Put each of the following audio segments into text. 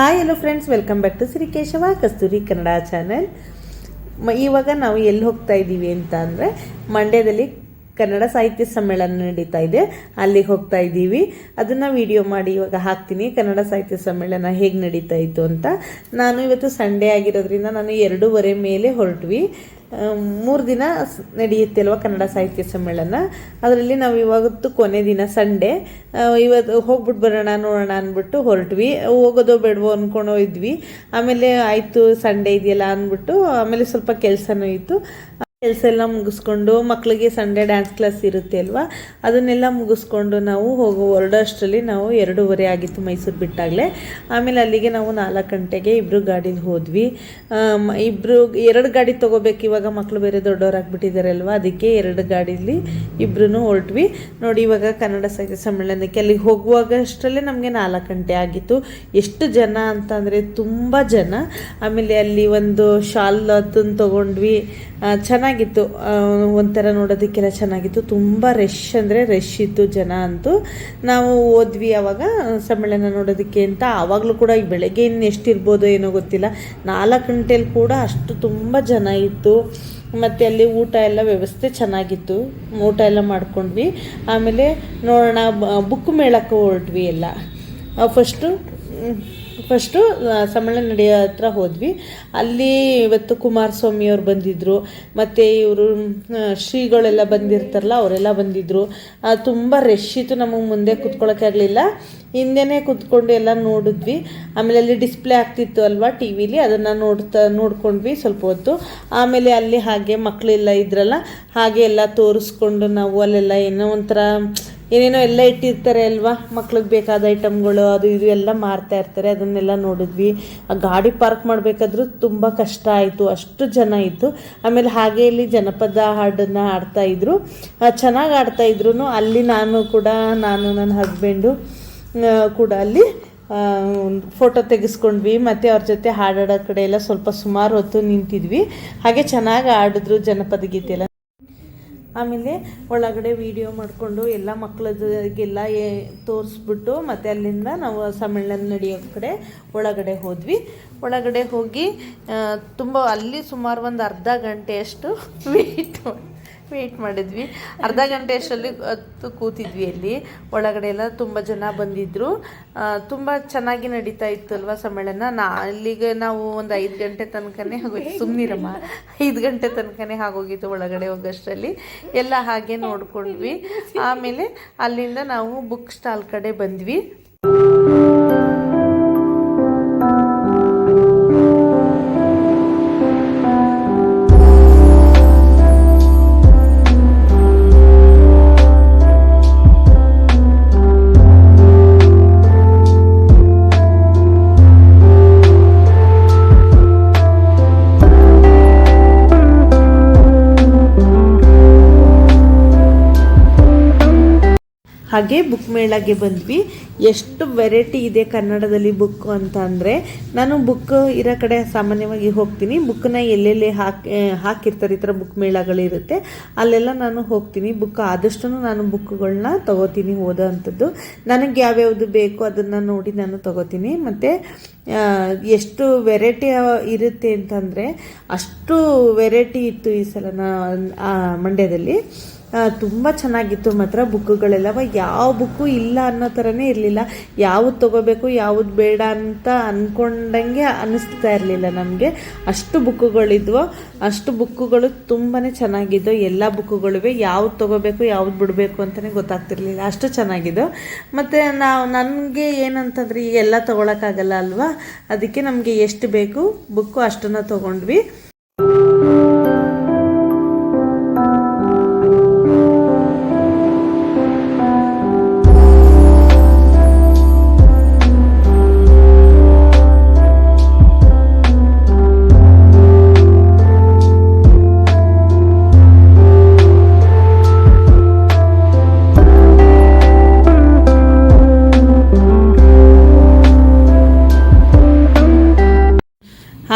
Hi hello friends welcome back to Shri Keshava Kasturi Kannada channel ಇವಾಗ ನಾವು ಎಲ್ಲಿ ಹೋಗ್ತಾ ಇದ್ದೀವಿ ಅಂತ ಅಂದರೆ ಮಂಡ್ಯದಲ್ಲಿ ಕನ್ನಡ ಸಾಹಿತ್ಯ ಸಮ್ಮೇಳನ ನಡೀತಾ ಇದೆ. ಅಲ್ಲಿಗೆ ಹೋಗ್ತಾ ಇದ್ದೀವಿ ಅದನ್ನು ವಿಡಿಯೋ ಮಾಡಿ ಇವಾಗ ಹಾಕ್ತೀನಿ. ಕನ್ನಡ ಸಾಹಿತ್ಯ ಸಮ್ಮೇಳನ ಹೇಗೆ ನಡೀತಾ ಇತ್ತು ಅಂತ. ನಾನು ಇವತ್ತು ಸಂಡೇ ಆಗಿರೋದ್ರಿಂದ ನಾನು ಎರಡೂವರೆ ಮೇಲೆ ಹೊರಟ್ವಿ. ಮೂರು ದಿನ ನಡೆಯುತ್ತೆ ಅಲ್ವಾ ಕನ್ನಡ ಸಾಹಿತ್ಯ ಸಮ್ಮೇಳನ. ಅದರಲ್ಲಿ ನಾವು ಇವಾಗತ್ತು ಕೊನೆ ದಿನ ಸಂಡೇ. ಇವತ್ತು ಹೋಗ್ಬಿಟ್ಟು ಬರೋಣ, ನೋಡೋಣ ಅಂದ್ಬಿಟ್ಟು ಹೊರಟ್ವಿ. ಹೋಗೋದೋ ಬೇಡವೋ ಅಂದ್ಕೊಂಡು ಇದ್ವಿ. ಆಮೇಲೆ ಆಯಿತು, ಸಂಡೇ ಇದೆಯಲ್ಲ ಅಂದ್ಬಿಟ್ಟು ಆಮೇಲೆ ಸ್ವಲ್ಪ ಕೆಲಸನೂ ಇತ್ತು. ಕೆಲಸ ಎಲ್ಲ ಮುಗಿಸ್ಕೊಂಡು ಮಕ್ಕಳಿಗೆ ಸಂಡೇ ಡ್ಯಾನ್ಸ್ ಕ್ಲಾಸ್ ಇರುತ್ತೆ ಅಲ್ವಾ? ಅದನ್ನೆಲ್ಲ ಮುಗಿಸ್ಕೊಂಡು ನಾವು ಹೋಗೋ ಹೊರಡೋಷ್ಟರಲ್ಲಿ ನಾವು ಎರಡೂವರೆ ಆಗಿತ್ತು ಮೈಸೂರು ಬಿಟ್ಟಾಗಲೇ. ಆಮೇಲೆ ಅಲ್ಲಿಗೆ ನಾವು ನಾಲ್ಕು ಗಂಟೆಗೆ ಇಬ್ಬರು ಗಾಡೀಲಿ ಹೋದ್ವಿ. ಇಬ್ಬರು ಎರಡು ಗಾಡಿ ತೊಗೋಬೇಕು ಇವಾಗ ಮಕ್ಕಳು ಬೇರೆ ದೊಡ್ಡವರಾಗ್ಬಿಟ್ಟಿದ್ದಾರೆ ಅಲ್ವಾ? ಅದಕ್ಕೆ ಎರಡು ಗಾಡೀಲಿ ಇಬ್ಬರೂ ಹೊರಟ್ವಿ. ನೋಡಿ ಇವಾಗ ಕನ್ನಡ ಸಾಹಿತ್ಯ ಸಮ್ಮೇಳನಕ್ಕೆ ಅಲ್ಲಿಗೆ ಹೋಗುವಾಗ ಅಷ್ಟರಲ್ಲೇ ನಮಗೆ ನಾಲ್ಕು ಗಂಟೆ ಆಗಿತ್ತು. ಎಷ್ಟು ಜನ ಅಂತಂದರೆ ತುಂಬ ಜನ. ಆಮೇಲೆ ಅಲ್ಲಿ ಒಂದು ಶಾಲ್ ಅದನ್ನು ತೊಗೊಂಡ್ವಿ. ಆ, ಚೆನ್ನಾಗಿತ್ತು. ಒಂಥರ ನೋಡೋದಕ್ಕೆಲ್ಲ ಚೆನ್ನಾಗಿತ್ತು. ತುಂಬ ರಶ್ ಅಂದರೆ ರಶ್ ಇತ್ತು ಜನ ಅಂತೂ. ನಾವು ಹೋದ್ವಿ ಅವಾಗ, ಸಮ್ಮೇಳನ ನೋಡೋದಕ್ಕೆ ಅಂತ. ಆವಾಗಲೂ ಕೂಡ ಬೆಳಗ್ಗೆ ಇನ್ನು ಎಷ್ಟಿರ್ಬೋದು ಏನೋ ಗೊತ್ತಿಲ್ಲ. ನಾಲ್ಕು ಗಂಟೆಯಲ್ಲಿ ಕೂಡ ಅಷ್ಟು ತುಂಬ ಜನ ಇತ್ತು. ಮತ್ತು ಅಲ್ಲಿ ಊಟ ಎಲ್ಲ ವ್ಯವಸ್ಥೆ ಚೆನ್ನಾಗಿತ್ತು. ಊಟ ಎಲ್ಲ ಮಾಡ್ಕೊಂಡ್ವಿ. ಆಮೇಲೆ ನೋಡೋಣ ಬುಕ್ ಮೇಳಕ್ಕೆ ಹೊರಟ್ವಿ ಎಲ್ಲ. ಫಸ್ಟು ಫಸ್ಟು ಸಮ್ಮೇಳನ ನಡೆಯೋ ಹತ್ರ ಹೋದ್ವಿ. ಅಲ್ಲಿ ಇವತ್ತು ಕುಮಾರಸ್ವಾಮಿ ಅವ್ರು ಬಂದಿದ್ದರು ಮತ್ತು ಇವರು ಶ್ರೀಗಳೆಲ್ಲ ಬಂದಿರ್ತಾರಲ್ಲ, ಅವರೆಲ್ಲ ಬಂದಿದ್ದರು ತುಂಬ ರಶ್ ಇತ್ತು ನಮಗೆ ಮುಂದೆ ಕೂತ್ಕೊಳ್ಳೋಕ್ಕಾಗಲಿಲ್ಲ ಹಿಂದೆ ಕೂತ್ಕೊಂಡು ಎಲ್ಲ ನೋಡಿದ್ವಿ. ಆಮೇಲೆ ಅಲ್ಲಿ ಡಿಸ್ಪ್ಲೇ ಆಗ್ತಿತ್ತು ಅಲ್ವಾ ಟಿ ವಿಲಿ ಅದನ್ನು ನೋಡ್ತಾ, ನೋಡ್ಕೊಂಡ್ವಿ ಸ್ವಲ್ಪ ಹೊತ್ತು. ಆಮೇಲೆ ಅಲ್ಲಿ ಹಾಗೆ ಮಕ್ಕಳೆಲ್ಲ ಇದ್ರಲ್ಲ, ಹಾಗೆ ಎಲ್ಲ ತೋರಿಸ್ಕೊಂಡು ನಾವು ಅಲ್ಲೆಲ್ಲ ಏನೋ ಒಂಥರ ಏನೇನೋ ಎಲ್ಲ ಇಟ್ಟಿರ್ತಾರೆ ಅಲ್ವಾ? ಮಕ್ಳಿಗೆ ಬೇಕಾದ ಐಟಮ್ಗಳು ಅದು ಇದು ಎಲ್ಲ ಮಾರ್ತಾ ಇರ್ತಾರೆ, ಅದನ್ನೆಲ್ಲ ನೋಡಿದ್ವಿ. ಆ ಗಾಡಿ ಪಾರ್ಕ್ ಮಾಡಬೇಕಾದ್ರೂ ತುಂಬ ಕಷ್ಟ ಆಯಿತು, ಅಷ್ಟು ಜನ ಇತ್ತು ಆಮೇಲೆ ಹಾಗೆ ಇಲ್ಲಿ ಜನಪದ ಹಾಡನ್ನು ಆಡ್ತಾ ಇದ್ರು. ಚೆನ್ನಾಗಿ ಆಡ್ತಾ ಇದ್ರು ಅಲ್ಲಿ ನಾನು ಕೂಡ, ನಾನು ನನ್ನ ಹಸ್ಬೆಂಡು ಕೂಡ ಅಲ್ಲಿ ಫೋಟೋ ತೆಗೆಸ್ಕೊಂಡ್ವಿ. ಮತ್ತು ಅವ್ರ ಜೊತೆ ಹಾಡಾಡೋ ಕಡೆ ಎಲ್ಲ ಸ್ವಲ್ಪ ಸುಮಾರು ಹೊತ್ತು ನಿಂತಿದ್ವಿ. ಹಾಗೆ ಚೆನ್ನಾಗಿ ಆಡಿದ್ರು ಜನಪದ ಗೀತೆ ಎಲ್ಲ ಆಮೇಲೆ ಒಳಗಡೆ ವಿಡಿಯೋ ಮಾಡಿಕೊಂಡು ಎಲ್ಲ ಮಕ್ಕಳಿಗೆಲ್ಲ ತೋರಿಸ್ಬಿಟ್ಟು ಮತ್ತು ಅಲ್ಲಿಂದ ನಾವು ಸಮ್ಮೇಳನ ನಡೆಯೋ ಕಡೆ ಒಳಗಡೆ ಹೋದ್ವಿ. ಒಳಗಡೆ ಹೋಗಿ ತುಂಬ ಅಲ್ಲಿ ಸುಮಾರು ಒಂದು ಅರ್ಧ ಗಂಟೆಯಷ್ಟು ವೆಯ್ಟ್ ವೆಯ್ಟ್ ಮಾಡಿದ್ವಿ. ಅರ್ಧ ಗಂಟೆ ಅಷ್ಟರಲ್ಲಿ ಹತ್ತು ಕೂತಿದ್ವಿ ಅಲ್ಲಿ ಒಳಗಡೆ ಎಲ್ಲ ತುಂಬ ಜನ ಬಂದಿದ್ದರು ತುಂಬ ಚೆನ್ನಾಗಿ ನಡೀತಾ ಇತ್ತು ಅಲ್ವಾ ಸಮ್ಮೇಳನ? ನಾ ಅಲ್ಲಿಗೆ ನಾವು ಒಂದು ಐದು ಗಂಟೆ ತನಕನೇ ಹೋಗಿ ಸುಮ್ಮನಿರಮ್ಮ ಐದು ಗಂಟೆ ತನಕನೇ ಆಗೋಗಿತ್ತು ಒಳಗಡೆ ಹೋಗೋಷ್ಟರಲ್ಲಿ. ಎಲ್ಲ ಹಾಗೆ ನೋಡಿಕೊಂಡ್ವಿ. ಆಮೇಲೆ ಅಲ್ಲಿಂದ ನಾವು ಬುಕ್ ಸ್ಟಾಲ್ ಕಡೆ ಬಂದ್ವಿ. ಹಾಗೆ ಬುಕ್ ಮೇಳಗೆ ಬಂದ್ವಿ. ಎಷ್ಟು ವೆರೈಟಿ ಇದೆ ಕನ್ನಡದಲ್ಲಿ ಬುಕ್ ಅಂತ ಅಂದರೆ, ನಾನು ಬುಕ್ ಇರೋ ಕಡೆ ಸಾಮಾನ್ಯವಾಗಿ ಹೋಗ್ತೀನಿ. ಬುಕ್ಕನ್ನ ಎಲ್ಲೆಲ್ಲಿ ಹಾಕಿ ಹಾಕಿರ್ತಾರೆ ಈ ಥರ ಬುಕ್ ಮೇಳಗಳಿರುತ್ತೆ ಅಲ್ಲೆಲ್ಲ ನಾನು ಹೋಗ್ತೀನಿ. ಬುಕ್ ಆದಷ್ಟು ನಾನು ಬುಕ್ಗಳನ್ನ ತೊಗೋತೀನಿ ಓದೋ ಅಂಥದ್ದು ನನಗೆ ಯಾವ್ಯಾವುದು ಬೇಕು ಅದನ್ನು ನೋಡಿ ನಾನು ತೊಗೋತೀನಿ. ಮತ್ತು ಎಷ್ಟು ವೆರೈಟಿ ಇರುತ್ತೆ ಅಂತಂದರೆ ಅಷ್ಟು ವೆರೈಟಿ ಇತ್ತು ಈ ಸಲ ನಾ ಮಂಡ್ಯದಲ್ಲಿ. ತುಂಬ ಚೆನ್ನಾಗಿತ್ತು ಮಾತ್ರ ಬುಕ್ಕುಗಳೆಲ್ಲ. ಯಾವ ಬುಕ್ಕು ಇಲ್ಲ ಅನ್ನೋ ಥರನೇ ಇರಲಿಲ್ಲ. ಯಾವುದು ತೊಗೋಬೇಕು, ಯಾವುದು ಬೇಡ ಅಂತ ಅಂದ್ಕೊಂಡಂಗೆ ಅನ್ನಿಸ್ತಾ ಇರಲಿಲ್ಲ ನಮಗೆ. ಅಷ್ಟು ಬುಕ್ಕುಗಳಿದ್ವು. ಅಷ್ಟು ಬುಕ್ಕುಗಳು ತುಂಬಾ ಚೆನ್ನಾಗಿದ್ದವು. ಎಲ್ಲ ಬುಕ್ಕುಗಳಿವೆ ಯಾವ್ದು ತೊಗೋಬೇಕು, ಯಾವ್ದು ಬಿಡಬೇಕು ಅಂತಲೇ ಗೊತ್ತಾಗ್ತಿರ್ಲಿಲ್ಲ. ಅಷ್ಟು ಚೆನ್ನಾಗಿದ್ದು ಮತ್ತು ನಾವು, ನನಗೆ ಏನಂತಂದರೆ ಈಗ ಎಲ್ಲ ತೊಗೊಳಕ್ಕಾಗಲ್ಲ ಅಲ್ವಾ? ಅದಕ್ಕೆ ನಮಗೆ ಎಷ್ಟು ಬೇಕು, ಬುಕ್ಕು ಅಷ್ಟನ್ನು ತೊಗೊಂಡ್ವಿ.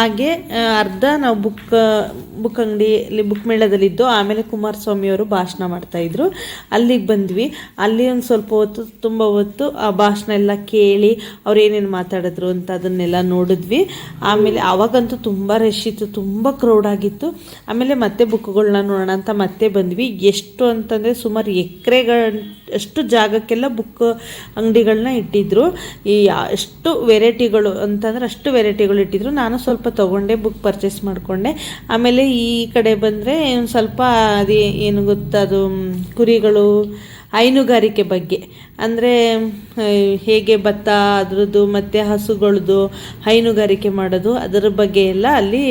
ಹಾಗೆ ಅರ್ಧ ನಾವು ಬುಕ್ ಬುಕ್ ಅಂಗಡಿಯಲ್ಲಿ ಬುಕ್ ಮೇಳದಲ್ಲಿದ್ದು, ಆಮೇಲೆ ಕುಮಾರಸ್ವಾಮಿ ಅವರು ಭಾಷಣ ಮಾಡ್ತಾಯಿದ್ರು ಅಲ್ಲಿಗೆ ಬಂದ್ವಿ. ಅಲ್ಲಿ ಒಂದು ಸ್ವಲ್ಪ ಹೊತ್ತು, ತುಂಬ ಹೊತ್ತು, ಆ ಭಾಷಣ ಎಲ್ಲ ಕೇಳಿ, ಅವ್ರು ಏನೇನು ಮಾತಾಡಿದ್ರು ಅಂತ ಅದನ್ನೆಲ್ಲ ನೋಡಿದ್ವಿ. ಆಮೇಲೆ ಅವಾಗಂತೂ ತುಂಬ ರಶ್ ಇತ್ತು, ತುಂಬ ಕ್ರೌಡ್ ಆಗಿತ್ತು. ಆಮೇಲೆ ಮತ್ತೆ ಬುಕ್ಗಳನ್ನ ನೋಡೋಣ ಅಂತ ಮತ್ತೆ ಬಂದ್ವಿ. ಎಷ್ಟು ಅಂತಂದರೆ ಸುಮಾರು ಎಕರೆಗಳ, ಅಷ್ಟು ಜಾಗಕ್ಕೆಲ್ಲ ಬುಕ್ ಅಂಗಡಿಗಳನ್ನ ಇಟ್ಟಿದ್ರು. ಈ ಅಷ್ಟು ವೆರೈಟಿಗಳು ಅಂತಂದ್ರೆ ಅಷ್ಟು ವೆರೈಟಿಗಳು ಇಟ್ಟಿದ್ರು. ನಾನು ಸ್ವಲ್ಪ ತೊಗೊಂಡೆ ಬುಕ್ ಪರ್ಚೇಸ್ ಮಾಡಿಕೊಂಡೆ. ಆಮೇಲೆ ಈ ಕಡೆ ಬಂದರೆ ಸ್ವಲ್ಪ ಅದೇ ಏನು ಗೊತ್ತಾ ಅದು ಕುರಿಗಳು, ಹೈನುಗಾರಿಕೆ ಬಗ್ಗೆ. ಅಂದರೆ ಹೇಗೆ ಭತ್ತ ಅದರದ್ದು ಮತ್ತು ಹಸುಗಳದ್ದು ಹೈನುಗಾರಿಕೆ ಮಾಡೋದು, ಅದರ ಬಗ್ಗೆ ಎಲ್ಲ ಅಲ್ಲಿ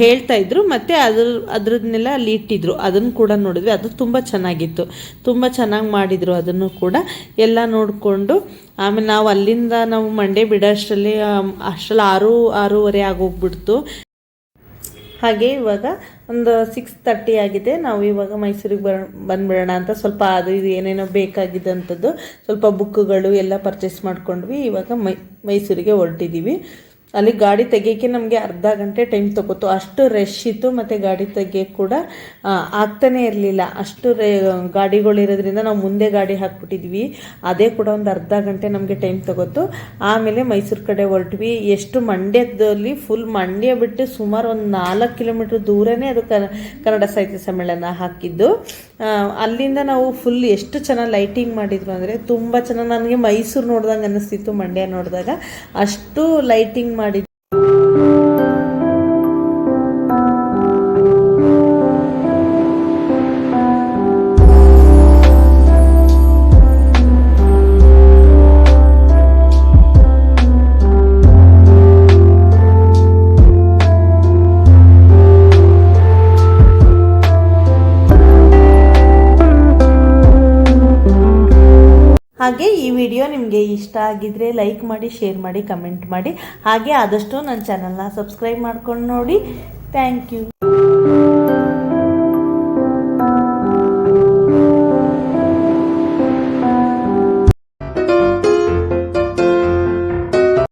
ಹೇಳ್ತಾ ಇದ್ರು, ಮತ್ತು ಅದ್ರ ಅದ್ರನ್ನೆಲ್ಲ ಅಲ್ಲಿ ಇಟ್ಟಿದ್ರು. ಅದನ್ನು ಕೂಡ ನೋಡಿದ್ವಿ. ಅದು ತುಂಬ ಚೆನ್ನಾಗಿತ್ತು. ತುಂಬ ಚೆನ್ನಾಗಿ ಮಾಡಿದರು ಅದನ್ನು ಕೂಡ. ಎಲ್ಲ ನೋಡಿಕೊಂಡು, ಆಮೇಲೆ ನಾವು ಅಲ್ಲಿಂದ ನಾವು ಮಂಡೇ ಬಿಡೋ ಅಷ್ಟರಲ್ಲಿ ಅಷ್ಟರಲ್ಲಿ ಆರು, ಆರೂವರೆ ಆಗೋಗ್ಬಿಡ್ತು. ಹಾಗೆ ಇವಾಗ ಒಂದು ಸಿಕ್ಸ್ ತರ್ಟಿ ಆಗಿದೆ. ನಾವು ಇವಾಗ ಮೈಸೂರಿಗೆ ಬರ, ಬಂದ್ಬಿಡೋಣ ಅಂತ ಸ್ವಲ್ಪ ಅದು ಇದು ಏನೇನೋ ಬೇಕಾಗಿದ್ದಂಥದ್ದು ಸ್ವಲ್ಪ ಬುಕ್ಗಳು ಎಲ್ಲ ಪರ್ಚೇಸ್ ಮಾಡ್ಕೊಂಡ್ವಿ. ಇವಾಗ ಮೈ, ಮೈಸೂರಿಗೆ ಹೊರಟಿದ್ದೀವಿ ಅಲ್ಲಿ ಗಾಡಿ ತೆಗಿಯೋಕ್ಕೆ ನಮಗೆ ಅರ್ಧ ಗಂಟೆ ಟೈಮ್ ತಗೋತು. ಅಷ್ಟು ರಶ್ ಇತ್ತು ಮತ್ತು ಗಾಡಿ ತೆಗಿಯೋಕ್ಕೆ ಕೂಡ ಆಗ್ತಾನೆ ಇರಲಿಲ್ಲ. ಅಷ್ಟು ರೇ ಗಾಡಿಗಳಿರೋದ್ರಿಂದ ನಾವು ಮುಂದೆ ಗಾಡಿ ಹಾಕ್ಬಿಟ್ಟಿದ್ವಿ. ಅದೇ ಕೂಡ ಒಂದು ಅರ್ಧ ಗಂಟೆ ನಮಗೆ ಟೈಮ್ ತಗೋತು. ಆಮೇಲೆ ಮೈಸೂರು ಕಡೆ ಹೊರಟ್ವಿ. ಎಷ್ಟು ಮಂಡ್ಯದಲ್ಲಿ ಫುಲ್ ಮಂಡ್ಯ ಬಿಟ್ಟು ಸುಮಾರು ಒಂದು ನಾಲ್ಕು ಕಿಲೋಮೀಟ್ರ್ ದೂರನೇ ಅದು ಕನ್ನಡ ಸಾಹಿತ್ಯ ಸಮ್ಮೇಳನ ಹಾಕಿದ್ದು. ಅಲ್ಲಿಂದ ನಾವು ಫುಲ್ ಎಷ್ಟು ಚೆನ್ನಾಗಿ ಲೈಟಿಂಗ್ ಮಾಡಿದ್ರು ಅಂದರೆ ತುಂಬ ಚೆನ್ನಾಗಿ, ನನಗೆ ಮೈಸೂರು ನೋಡ್ದಂಗೆ ಅನ್ನಿಸ್ತಿತ್ತು ಮಂಡ್ಯ ನೋಡಿದಾಗ. ಅಷ್ಟು ಲೈಟಿಂಗ್ ಮಾಡಿದ್ರು? ಹಾಗೆ ಈ ವಿಡಿಯೋ ನಿಮಗೆ ಇಷ್ಟ ಆಗಿದ್ರೆ ಲೈಕ್ ಮಾಡಿ, ಶೇರ್ ಮಾಡಿ, ಕಮೆಂಟ್ ಮಾಡಿ. ಹಾಗೆ ಆದಷ್ಟು ನನ್ನ ಚಾನಲ್ನ ಸಬ್ಸ್ಕ್ರೈಬ್ ಮಾಡ್ಕೊಂಡು ನೋಡಿ. Thank you